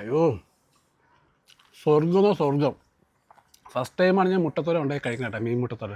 അയ്യോ. സ്വർഗമോ സ്വർഗം ഫസ്റ്റ് ടൈമാണ് ഞാൻ മുട്ടത്തോര ഉണ്ടാക്കി കഴിക്കുന്നത് കേട്ടോ മീൻ മുട്ടത്തോര.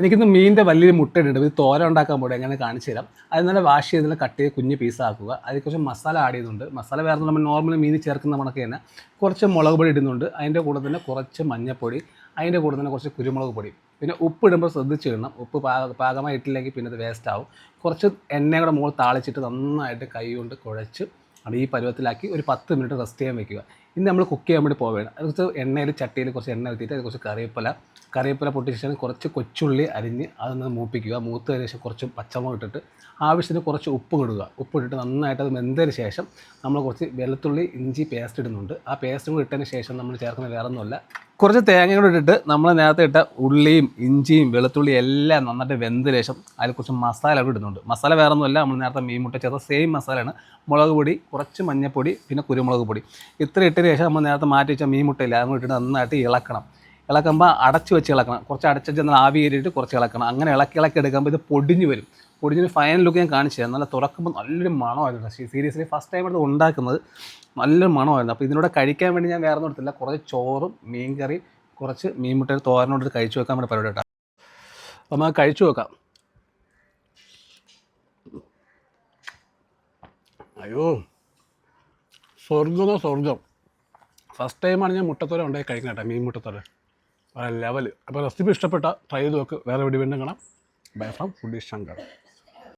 എനിക്കിന്ന് മീനിന്റെ വലിയൊരു മുട്ട ഇട്ടുണ്ട് ഇത് തോര ഉണ്ടാക്കാൻ പോട്ടെ എങ്ങനെ കാണിച്ചു തരാം. അത് നല്ല വാഷ് ചെയ്ത് കട്ട് ചെയ്ത് കുഞ്ഞ് പീസാക്കുക അതിൽ കുറച്ച് മസാല ആഡ് ചെയ്യുന്നുണ്ട്. മസാല വേറെ നമ്മൾ നോർമൽ മീൻ ചേർക്കുന്ന കണക്ക് തന്നെ കുറച്ച് മുളക് പൊടി ഇടുന്നുണ്ട്. അതിന്റെ കൂടെ തന്നെ കുറച്ച് മഞ്ഞൾപ്പൊടി അതിന്റെ കൂടെ തന്നെ കുറച്ച് കുരുമുളക് പൊടി. പിന്നെ ഉപ്പ് ഇടുമ്പോൾ ശ്രദ്ധിച്ച് ഇടണം. ഉപ്പ് പാക പാകമായി ഇട്ടില്ലെങ്കിൽ പിന്നെ അത് വേസ്റ്റ് ആവും. കുറച്ച് കൂടെ മുകളിൽ താളിച്ചിട്ട് നന്നായിട്ട് കൈ കൊണ്ട് കുഴച്ച് അത് ഈ പരുവത്തിലാക്കി ഒരു പത്ത് മിനിറ്റ് റെസ്റ്റ് ചെയ്യാൻ വെക്കുക. ഇനി നമ്മൾ കുക്ക് ചെയ്യാൻ വേണ്ടി പോവുകയാണ്. അത് കുറച്ച് എണ്ണയിൽ ചട്ടിയിൽ കുറച്ച് എണ്ണ വെച്ചിട്ട് അത് കുറച്ച് കറിവേപ്പില കറിവേപ്പില പൊട്ടിച്ച ശേഷം കുറച്ച് കൊച്ചുള്ളി അരിഞ്ഞ് അതൊന്ന് മൂപ്പിക്കുക. മൂത്തതിന് ശേഷം കുറച്ച് പച്ചമുളക് ഇട്ടിട്ട് ആവശ്യത്തിന് കുറച്ച് ഉപ്പ് ഇടുക. ഉപ്പ് ഇട്ടിട്ട് നന്നായിട്ട് അത് വെന്തതിന് ശേഷം നമ്മൾ കുറച്ച് വെളുത്തുള്ളി ഇഞ്ചി പേസ്റ്റ് ഇടുന്നുണ്ട്. ആ പേസ്റ്റും കൂടി ഇട്ടതിന് ശേഷം നമ്മൾ ചേർക്കുന്ന വേറെ ഒന്നുമല്ല കുറച്ച് തേങ്ങ കൂടെ ഇട്ടിട്ട് നമ്മൾ നേരത്തെ ഇട്ട ഉള്ളിയും ഇഞ്ചിയും വെളുത്തുള്ളിയും എല്ലാം നന്നായിട്ട് വെന്ത ശേഷം അതിൽ കുറച്ച് മസാല കൂടി ഇടുന്നുണ്ട്. മസാല വേറെ ഒന്നുമല്ല നമ്മൾ നേരത്തെ മീൻ മുട്ട ചേർത്ത സെയിം മസാലയാണ്. മുളക് പൊടി കുറച്ച് മഞ്ഞൾപ്പൊടി പിന്നെ കുരുമുളക് പൊടി. ഇത്ര ഇട്ടതിന് ശേഷം നമ്മൾ നേരത്തെ മാറ്റി വെച്ച മീൻ മുട്ടയില്ല അതും ഇട്ടിട്ട് നന്നായിട്ട് ഇളക്കണം. ഇളക്കുമ്പോൾ അടച്ച് വെച്ച് ഇളക്കണം. കുറച്ച് അടച്ച് വെച്ച് നല്ല ആവി കയറിയിട്ട് കുറച്ച് ഇളക്കണം. അങ്ങനെ ഇളക്കി ഇളക്കി എടുക്കുമ്പോൾ ഇത് പൊടിഞ്ഞ് വരും. പൊടിഞ്ഞ് ഫൈനൽ ലുക്ക് ഞാൻ കാണിച്ചു തരാം നല്ല തുറക്കുമ്പോൾ നല്ലൊരു മണമായിരുന്നു സീരിയസ്ലി ഫസ്റ്റ് ടൈം എടുത്ത് ഉണ്ടാക്കുന്നത് നല്ലൊരു മണമായിരുന്നു. അപ്പോൾ ഇതിനോട് കഴിക്കാൻ വേണ്ടി ഞാൻ വേറെ ഒന്നും കുറച്ച് ചോറും മീൻ കറി കുറച്ച് മീൻ മുട്ടയിൽ തോരനോട് കഴിച്ചു വെക്കാൻ വേണ്ടി പരിപാടി കേട്ടോ. അപ്പോൾ നമുക്ക് കഴിച്ചു വെക്കാം അയ്യോ. സ്വർഗമോ സ്വർഗം ഫസ്റ്റ് ടൈമാണ് ഞാൻ മുട്ടത്തോര ഉണ്ടാക്കി കഴിക്കുന്നത് കേട്ടോ മീൻ മുട്ടത്തോര. ലെവൽ അപ്പോൾ റെസിപ്പി ഇഷ്ടപ്പെട്ട ട്രൈ ചെയ്ത് നോക്ക്. വേറെ വീഡിയോ വീണ്ടും കാണാം. Bye from food Shankar